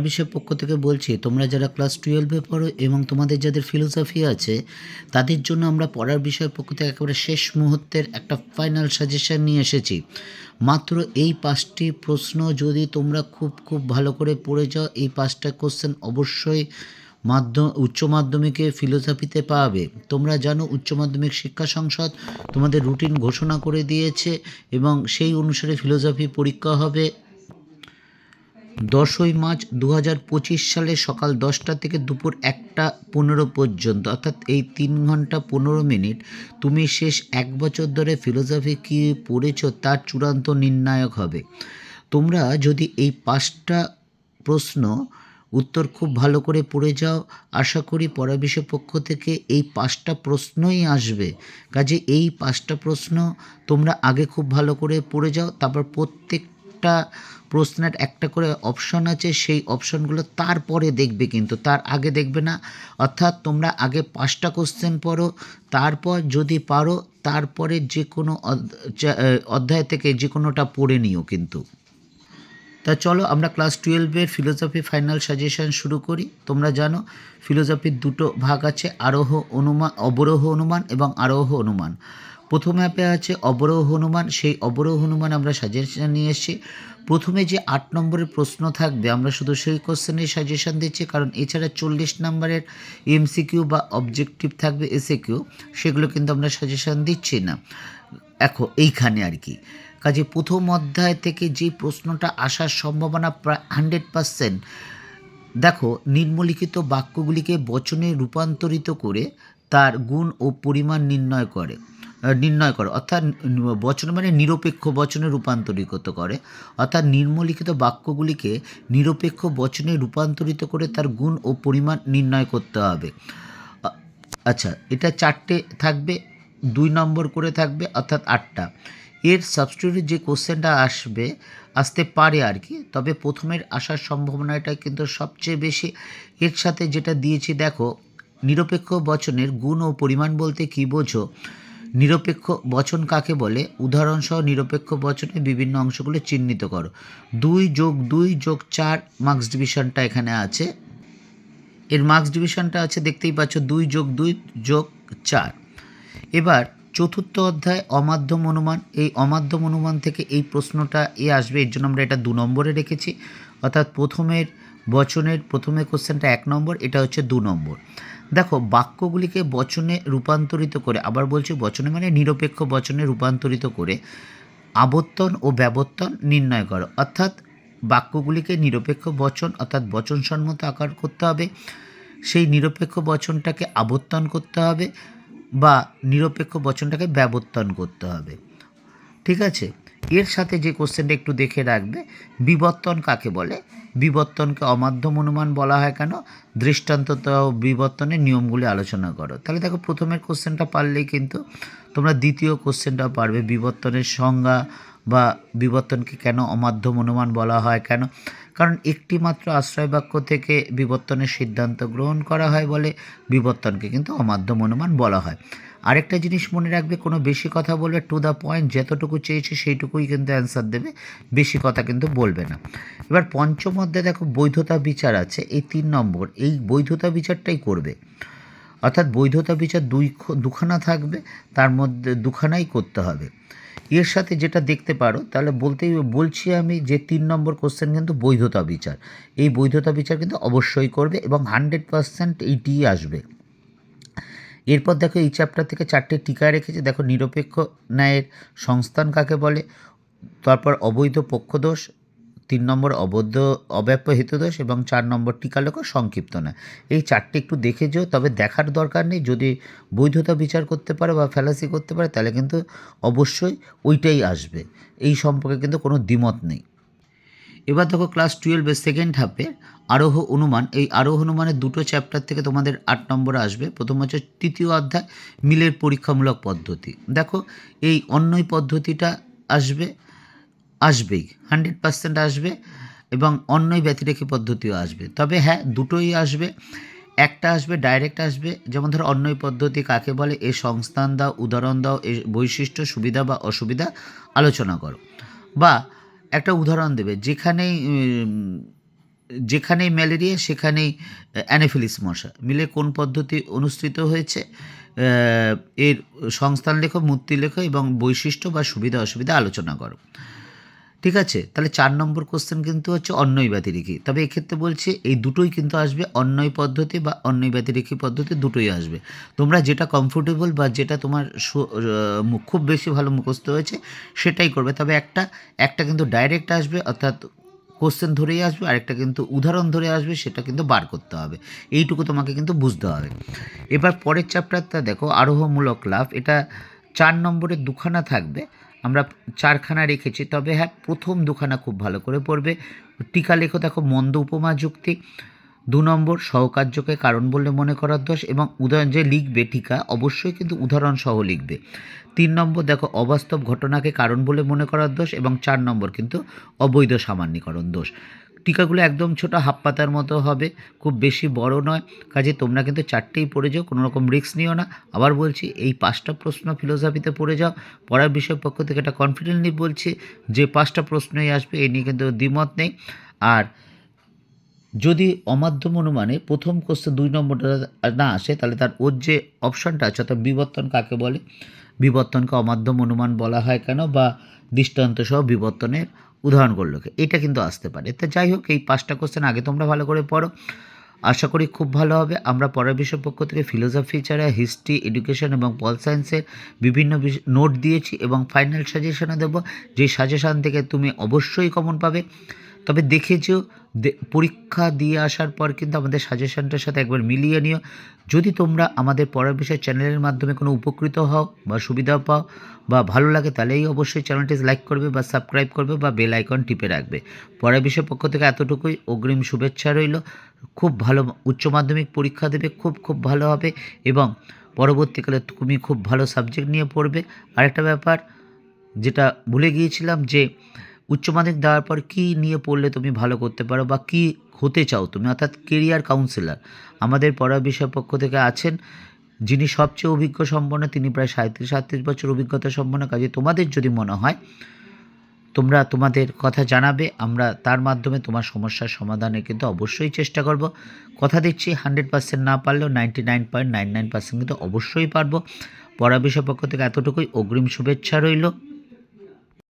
বিষয়ের পক্ষ থেকে বলছি, তোমরা যারা ক্লাস টুয়েলভে পড়ো এবং তোমাদের যাদের ফিলোসফি আছে, তাদের জন্য আমরা পড়ার বিষয়ের পক্ষ থেকে একেবারে শেষ মুহূর্তের একটা ফাইনাল সাজেশন নিয়ে এসেছি। মাত্র এই পাঁচটি প্রশ্ন যদি তোমরা খুব খুব ভালো করে পড়ে যাও, এই পাঁচটা কোশ্চেন অবশ্যই মাধ্যম, উচ্চ মাধ্যমিকে ফিলোসফিতে পাবে। তোমরা জানো উচ্চ মাধ্যমিক শিক্ষা সংসদ তোমাদের রুটিন ঘোষণা করে দিয়েছে এবং সেই অনুসারে ফিলোসফি পরীক্ষা হবে। দশই মার্চ দু হাজার পঁচিশ সালে সকাল দশটা থেকে দুপুর একটা পনেরো পর্যন্ত, অর্থাৎ এই তিন ঘণ্টা পনেরো মিনিট তুমি শেষ এক বছর ধরে ফিলোসফি কী পড়েছো তার চূড়ান্ত নির্ণায়ক হবে। তোমরা যদি এই পাঁচটা প্রশ্ন উত্তর খুব ভালো করে পড়ে যাও, আশা করি বিষয় পক্ষ থেকে এই পাঁচটা প্রশ্নই আসবে। কাজে এই পাঁচটা প্রশ্ন তোমরা আগে খুব ভালো করে পড়ে যাও, তারপর প্রত্যেকটা প্রশ্নের একটা করে অপশন আছে, সেই অপশনগুলো তারপরে দেখবে কিন্তু, তার আগে দেখবে না। অর্থাৎ তোমরা আগে পাঁচটা কোশ্চেন পড়ো, তারপর যদি পারো, তারপরে যে কোনো অধ্যায় থেকে যে কোনোটা পড়ে নিও কিন্তু। তা চলো আমরা ক্লাস টুয়েলভের ফিলোসফি ফাইনাল সাজেশন শুরু করি। তোমরা জানো ফিলোসফির দুটো ভাগ আছে, আরোহ অনুমান অবরোহ অনুমান এবং আরোহ অনুমান। প্রথম অ্যাপে আছে অবরোহ অনুমান সেই অবরোহ অনুমান আমরা সাজেশন নিয়ে এসেছি। প্রথমে যে আট নম্বরের প্রশ্ন থাকবে, আমরা শুধু সেই কোশ্চেনের সাজেশন দিচ্ছি, কারণ এছাড়া চল্লিশ নম্বরের এমসিকিউ বা অবজেক্টিভ থাকবে এসে কিউ সেগুলো কিন্তু আমরা সাজেশন দিচ্ছি না। এখন এইখানে আর কি। কাজে প্রথম অধ্যায় থেকে যে প্রশ্নটা আসার সম্ভাবনা প্রায় হান্ড্রেড পারসেন্ট দেখো, নিম্নলিখিত বাক্যগুলিকে বচনে রূপান্তরিত করে তার গুণ ও পরিমাণ নির্ণয় করে। নির্ণয় করে। অর্থাৎ বচন মানে নিরপেক্ষ বচনে রূপান্তরিত করে। অর্থাৎ নিম্নলিখিত বাক্যগুলিকে নিরপেক্ষ বচনে রূপান্তরিত করে তার গুণ ও পরিমাণ নির্ণয় করতে হবে। আচ্ছা এটা চারটে থাকবে, দুই নম্বর করে থাকবে, অর্থাৎ আটটা। এর সাবস্টিটিউট যে কোশ্চেনটা আসবে, আসতে পারে আর কি, তবে প্রথমের আসার সম্ভাবনাটা কিন্তু সবচেয়ে বেশি। এর সাথে যেটা দিয়েছি, দেখো, নিরপেক্ষ বচনের গুণ ও পরিমাণ বলতে কী বোঝো? নিরপেক্ষ বচন কাকে বলে? উদাহরণসহ নিরপেক্ষ বচনের বিভিন্ন অংশগুলো চিহ্নিত করো। দুই যোগ দুই যোগ চার মার্কস ডিভিশনটা এখানে আছে। এর মার্কস ডিভিশনটা আছে, দেখতেই পাচ্ছ, দুই যোগ দুই যোগ চার। এবার চতুর্থ অধ্যায়, অমাধ্যম অনুমান। এই অমাধ্যম অনুমান থেকে এই প্রশ্নটা এ আসবে, এর জন্য আমরা এটা দু নম্বরে রেখেছি। অর্থাৎ প্রথমের বচনের প্রথমে কোশ্চেনটা এক নম্বর, এটা হচ্ছে দু নম্বর। দেখো, বাক্যগুলিকে বচনে রূপান্তরিত করে, আবার বলছি বচনে মানে নিরপেক্ষ বচনে রূপান্তরিত করে, আবর্তন ও ব্যবর্তন নির্ণয় করো। অর্থাৎ বাক্যগুলিকে নিরপেক্ষ বচন, অর্থাৎ বচনসম্মত আকার করতে হবে। সেই নিরপেক্ষ বচনটাকে আবর্তন করতে হবে বা নিরপেক্ষ বচনটাকে ব্যবর্তন করতে হবে। ঠিক আছে? এর সাথে যে কোশ্চেনটা একটু দেখে রাখবে, বিবর্তন কাকে বলে? বিবর্তনকে অমাধ্যম অনুমান বলা হয় কেন? দৃষ্টান্ত বিবর্তনের নিয়মগুলি আলোচনা করো। তাহলে দেখো, প্রথমের কোশ্চেনটা পারলেই কিন্তু তোমরা দ্বিতীয় কোশ্চেনটাও পারবে। বিবর্তনের সংজ্ঞা বা বিবর্তনকে কেন অমাধ্যম অনুমান বলা হয় কেন? কারণ একটি মাত্র আশ্রয় বাক্য থেকে বিবর্তনের সিদ্ধান্ত গ্রহণ করা হয় বলে বিবর্তনকে কিন্তু অমাধ্যম অনুমান বলা হয়। আরেকটা জিনিস মনে রাখবে, কোনো বেশি কথা বলবে টু দ্য পয়েন্ট যতটুকু চেয়েছে সেইটুকুই কিন্তু অ্যান্সার দেবে, বেশি কথা কিন্তু বলবে না। এবার পঞ্চম অধ্যায়ে দেখো, বৈধতা বিচার আছে, এই তিন নম্বর, এই বৈধতা বিচারটাই করবে। অর্থাৎ বৈধতা বিচার দুই দুখানা থাকবে, তার মধ্যে দুখানাই করতে হবে। এর সাথে যেটা দেখতে পারো, তাহলে বলতেই বলছি আমি যে তিন নম্বর কোশ্চেন কিন্তু বৈধতা বিচার। এই বৈধতা বিচার কিন্তু অবশ্যই করবে এবং হান্ড্রেড পারসেন্ট এইটিই আসবে। এরপর দেখো এই চ্যাপ্টার থেকে চারটে টিকা রেখেছে। দেখো নিরপেক্ষ ন্যায়ের সংস্থান কাকে বলে? তারপর অবৈধ পক্ষদোষ তিন নম্বর অবৈধ অব্যাপ্য হিতদোষ এবং চার নম্বর টিকালোক সংক্ষিপ্ত না এই চারটে একটু দেখে যেও, তবে দেখার দরকার নেই। যদি বৈধতা বিচার করতে পারে বা ফ্যালাসি করতে পারে, তাহলে কিন্তু অবশ্যই ওইটাই আসবে। এই সম্পর্কে কিন্তু কোনো দ্বিমত নেই। এবার দেখো ক্লাস টুয়েলভের সেকেন্ড হাফে আরোহ অনুমান। এই আরোহ অনুমানের দুটো চ্যাপ্টার থেকে তোমাদের আট নম্বর আসবে। প্রথম হচ্ছে তৃতীয় অধ্যায়, মিলের পরীক্ষামূলক পদ্ধতি। দেখো, এই অন্যই পদ্ধতিটা আসবে। আসবেই হান্ড্রেড পার্সেন্ট আসবে এবং অন্যই ব্যতিরেখী পদ্ধতিও আসবে। তবে হ্যাঁ দুটোই আসবে। একটা আসবে ডাইরেক্ট আসবে। যেমন ধরো, অন্যই পদ্ধতি কাকে বলে? এ সংস্থান দাও, উদাহরণ দাও, এ বৈশিষ্ট্য, সুবিধা বা অসুবিধা আলোচনা করো। বা একটা উদাহরণ দেবে, যেখানেই যেখানেই ম্যালেরিয়া, সেখানেই অ্যানোফিলিস মশা। মিলে কোন পদ্ধতি অনুষ্ঠিত হয়েছে? এর সংস্থান লেখো, মূর্তি লেখো এবং বৈশিষ্ট্য বা সুবিধা, অসুবিধা আলোচনা করো। ঠিক আছে? তাহলে চার নম্বর কোশ্চেন কিন্তু হচ্ছে অন্যই ব্যতিরেখী। তবে এক্ষেত্রে বলছে এই দুটোই কিন্তু আসবে অন্যয় পদ্ধতি বা অন্যয় ব্যতিরেখী পদ্ধতি দুটোই আসবে। তোমরা যেটা কমফোর্টেবল বা যেটা তোমার খুব বেশি ভালো মুখস্থ হয়েছে সেটাই করবে। তবে একটা একটা কিন্তু ডাইরেক্ট আসবে অর্থাৎ কোশ্চেন ধরেই আসবে, আরেকটা কিন্তু উদাহরণ ধরে আসবে, সেটা কিন্তু বার করতে হবে। এইটুকু তোমাকে কিন্তু বুঝতে হবে। এবার পরের চ্যাপ্টারটা দেখো, আরোহমূলক লাভ। এটা চার নম্বরে দুখানা থাকবে। আমরা চারখানা রেখেছি, তবে হ্যাঁ প্রথম দুখানা খুব ভালো করে পড়বে। টিকা লেখো, দেখো, মন্দ উপমা যুক্তি, দু নম্বর, সহকার্যকে কারণ বললে মনে করার দোষ, এবং উদাহরণ যে লিখবে টিকা, অবশ্যই কিন্তু উদাহরণ সহ লিখবে। তিন নম্বর, দেখো, অবাস্তব ঘটনাকে কারণ বলে মনে করার দোষ, এবং চার নম্বর কিন্তু অবৈধ সামান্যীকরণ দোষ। টিকাগুলো একদম ছোট হাফ পাতার মতো হবে, খুব বেশি বড় নয়। কাজে তোমরা কিন্তু চারটেই পড়ে যাও, কোনো রকম রিস্ক নিও না। আবার বলছি, এই পাঁচটা প্রশ্ন ফিলোসফিতে পড়ে যাও। পড়ার বিষয়ের পক্ষ থেকে এটা কনফিডেন্টলি বলছি, যে পাঁচটা প্রশ্নই আসবে এই নিয়ে কিন্তু দ্বিমত নেই। আর যদি অমাধ্যম অনুমানে প্রথম কোশ্চেন দুই নম্বরটা না আসে, তাহলে তার ওর যে অপশনটা আছে, অর্থাৎ বিবর্তন কাকে বলে? বিবর্তনকে অমাধ্যম অনুমান বলা হয় কেন? বা দৃষ্টান্ত সহ বিবর্তনের উদাহরণগুলোকে এটা কিন্তু আসতে পারে। তা যাই হোক, এই পাঁচটা কোশ্চেন আগে তোমরা ভালো করে পড়ো। আশা করি খুব ভালো হবে। আমরা পরের বিষয় পক্ষ থেকে ফিলোসফি ছাড়া হিস্ট্রি এডুকেশন এবং পল সায়েন্সের বিভিন্ন নোট দিয়েছি এবং ফাইনাল সাজেশনও দেবো। যে সাজেশান থেকে তুমি অবশ্যই কমন পাবে। তবে দেখেছ পরীক্ষা দিয়ে আসার পর কিন্তু আমাদের সাজেশনটার সাথে একবার মিলিয়ে নিও। যদি তোমরা আমাদের পড়ার বিষয় চ্যানেলের মাধ্যমে কোনো উপকৃত হও বা সুবিধা পাও বা ভালো লাগে, তাহলেই অবশ্যই চ্যানেলটি লাইক করবে বা সাবস্ক্রাইব করবে বা বেল আইকন টিপে রাখবে। পড়ার বিষয় পক্ষ থেকে এতটুকুই। অগ্রিম শুভেচ্ছা রইল। খুব ভালো উচ্চ মাধ্যমিক পরীক্ষা দেবে, খুব খুব ভালো হবে এবং পরবর্তীকালে তুমি খুব ভালো সাবজেক্ট নিয়ে পড়বে। আরেকটা ব্যাপার যেটা ভুলে গিয়েছিলাম যে উচ্চ মাধ্যমিক দেওয়ার পর কী নিয়ে পড়লে তুমি ভালো করতে পারো বা কী হতে চাও তুমি? অর্থাৎ কেরিয়ার কাউন্সিলর আমাদের পড়ার বিষয় পক্ষ থেকে আছেন যিনি সবচেয়ে অভিজ্ঞ সম্পন্ন, তিনি প্রায় সাঁত্রিশ সাঁত্রিশ বছর অভিজ্ঞতা সম্পন্ন কাজে। তোমাদের যদি মনে হয়, তোমরা তোমাদের কথা জানাবে, আমরা তার মাধ্যমে তোমার সমস্যার সমাধানে কিন্তু অবশ্যই চেষ্টা করব। কথা দিচ্ছি হান্ড্রেড পার্সেন্ট না পারলেও ninety nine point nine nine percent কিন্তু অবশ্যই পারব। পড়া বিষয় পক্ষ থেকে এতটুকুই। অগ্রিম শুভেচ্ছা রইল।